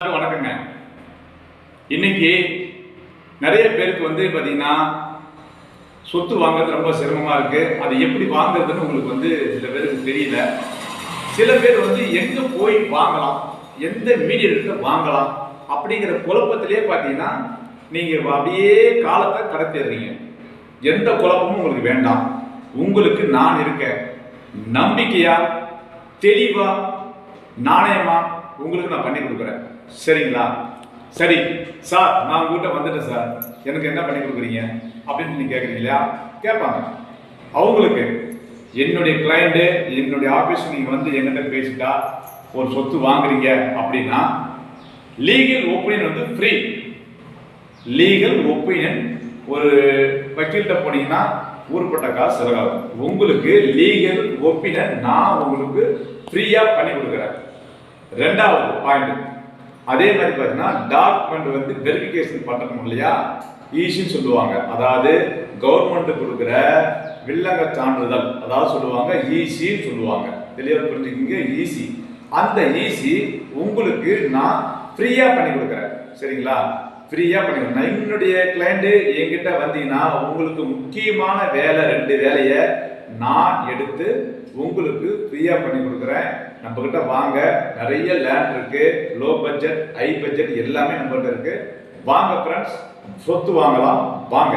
வணக்கங்க. இன்னைக்கு நிறைய பேருக்கு வந்து பார்த்தீங்கன்னா சொத்து வாங்குறது ரொம்ப சிரமமா இருக்கு. அது எப்படி வாங்குறதுன்னு உங்களுக்கு வந்து சில பேருக்கு தெரியல. சில பேர் வந்து எங்க போய் வாங்கலாம் எந்த மீடியத்துல வாங்கலாம் அப்படிங்கிற குழப்பத்திலே பார்த்தீங்கன்னா நீங்க அப்படியே காலத்தை கடத்திடுறீங்க. எந்த குழப்பமும் உங்களுக்கு வேண்டாம். உங்களுக்கு நான் இருக்கேன். நம்பிக்கையா தெளிவா நாணயமா உங்களுக்கு நான் பண்ணி கொடுக்குறேன். சரிங்களா? சரி சார் நான் உங்ககிட்ட வந்துட்டேன் சார். எனக்கு என்ன பண்ணி கொடுக்குறீங்க? அப்படின்னு நீங்கள் கேட்குறீங்க இல்லையா? கேட்பாங்க. அவங்களுக்கு என்னுடைய கிளைண்ட்டு என்னுடைய ஆஃபீஸ் நீங்கள் வந்து என்கிட்ட பேசிட்டா ஒரு சொத்து வாங்குறீங்க அப்படின்னா லீகல் ஒப்பீனியன் வந்து ஃப்ரீ லீகல் ஒப்பீனியன் ஒரு வக்கீல்கிட்ட போனீங்கன்னா ஊர்பட்ட காசு செலவாகும். உங்களுக்கு லீகல் ஒப்பீனியன் நான் உங்களுக்கு ஃப்ரீயாக பண்ணி கொடுக்குறேன். ரெண்டாவது பாயிண்ட் அதே மாதிரி பார்த்தீங்கன்னா டாக்குமெண்ட் வந்து வெரிஃபிகேஷன் பண்ணணும் இல்லையா? ஈஸின்னு சொல்லுவாங்க. அதாவது கவர்மெண்ட் கொடுக்குற வில்லங்க சான்றிதழ். அதாவது சொல்லுவாங்க ஈஸின்னு சொல்லுவாங்க. தெளிவாக புரிஞ்சுக்கிங்க ஈஸி அந்த ஈஸி உங்களுக்கு நான் ஃப்ரீயாக பண்ணி கொடுக்குறேன். சரிங்களா? ஃப்ரீயாக பண்ணி கொடுக்குறேன். என்னுடைய கிளைண்ட்டு என்கிட்ட வந்தீங்கன்னா உங்களுக்கு முக்கியமான வேலை ரெண்டு வேலையை நான் எடுத்து உங்களுக்கு ஃப்ரீயாக பண்ணி கொடுக்குறேன். நம்மக்கிட்ட வாங்க நிறைய லேண்ட் இருக்கு. லோ பட்ஜெட் ஹை பட்ஜெட் எல்லாமே நம்மகிட்ட இருக்கு. வாங்க ஃப்ரெண்ட்ஸ் சொத்து வாங்கலாம். வாங்க.